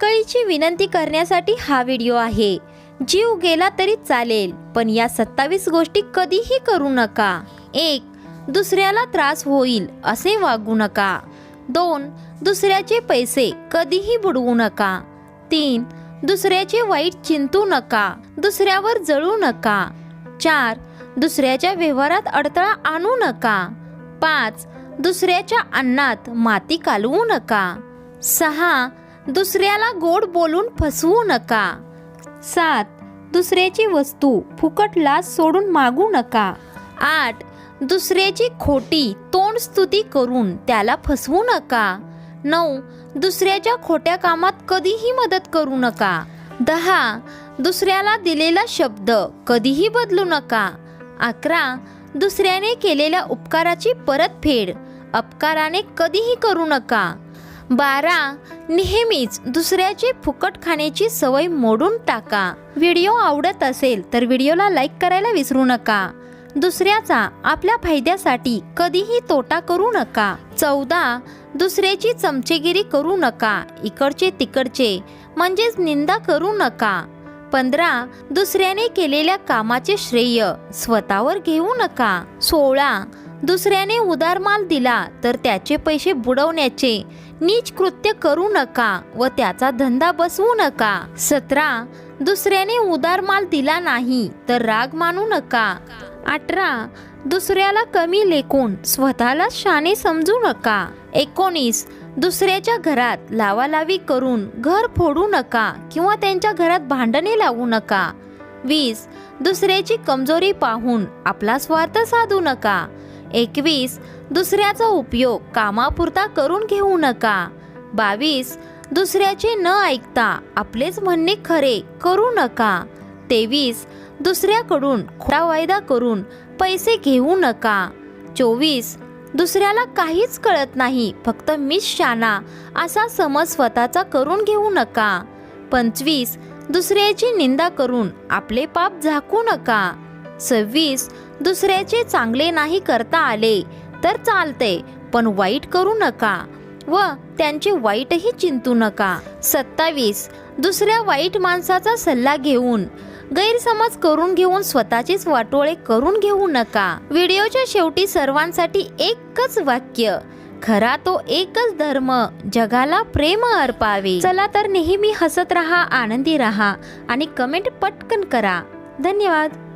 कळकळीची विनंती करण्यासाठी हा व्हिडिओ आहे. जीव गेला तरी चालेल पण या सत्तावीस गोष्टी कधीही करू नका. एक दुसऱ्याला त्रास होईल असे वागू नका. दोन दुसऱ्याचे पैसे कधीही बुडवू नका. तीन दुसऱ्याचे वाईट चिंतू नका दुसऱ्यावर जळू नका. चार दुसऱ्याच्या व्यवहारात अडथळा आणू नका. पाच दुसऱ्याच्या अन्नात माती कालवू नका. सहा दुसऱ्याला गोड बोलून फसवू नका. सात दुसऱ्याची वस्तू फुकट लाच सोडून मागू नका. आठ दुसऱ्याची खोटी तोंड स्तुती करून त्याला फसवू नका. नऊ दुसऱ्याच्या खोट्या कामात कधीही मदत करू नका. दहा दुसऱ्याला दिलेला शब्द कधीही बदलू नका. अकरा दुसऱ्याने केलेल्या उपकाराची परतफेड अपकाराने कधीही करू नका. बारा नेहमीच दुसऱ्याचे फुकट खाण्याची सवय मोडून टाका. व्हिडिओ आवडत असेल तर व्हिडिओला लाईक करायला विसरू नका. दुसऱ्याचा आपल्या फायद्यासाठी कधीही तोटा करू नका. चौदा दुसऱ्याची चमचेगिरी करू नका. इकडचे तिकडचे म्हणजेच निंदा करू नका. पंधरा दुसऱ्याने केलेल्या कामाचे श्रेय स्वतःवर घेऊ नका. सोळा दुसऱ्याने उदारमाल दिला तर त्याचे पैसे बुडवण्याचे. नीच कृत्य करू नका व त्याचा धंदा बसवू नका. सतरा दुसऱ्याने उदारमाल दिला नाही तर राग मानू नका. अठरा दुसऱ्याला कमी लेखून स्वतःला शाने समजू नका. एकोणीस दुसऱ्याच्या घरात लावालावी करून घर फोडू नका किंवा त्यांच्या घरात भांडणे लावू नका. वीस दुसऱ्याची कमजोरी पाहून आपला स्वार्थ साधू नका. एकवीस दुसऱ्याचा उपयोग कामापुरता करून घेऊ नका. बावीस दुसऱ्याचे न ऐकता आपलेच म्हणणे खरे करू नका. तेवीस दुसऱ्याकडून खोटा वायदा करून पैसे घेऊ नका. चोवीस दुसऱ्याला काहीच कळत नाही फक्त मीच शाना असा समज स्वतःचा करून घेऊ नका. पंचवीस दुसऱ्याची निंदा करून आपले पाप झाकू नका. सव्वीस दुसऱ्याचे चांगले नाही करता आले तर चालते पण वाईट करू नका व त्यांचे वाईटही चिंतू नका. सत्तावीस. दुसऱ्या वाईट माणसाचा सल्ला घेऊन गैरसमज करून घेऊन स्वतःचेच वाटोळे करून घेऊ नका. व्हिडिओच्या शेवटी सर्वांसाठी एकच वाक्य खरा तो एकच धर्म जगाला प्रेम अर्पावे. चला तर नेहमी हसत राहा आनंदी राहा आणि कमेंट पटकन करा. धन्यवाद.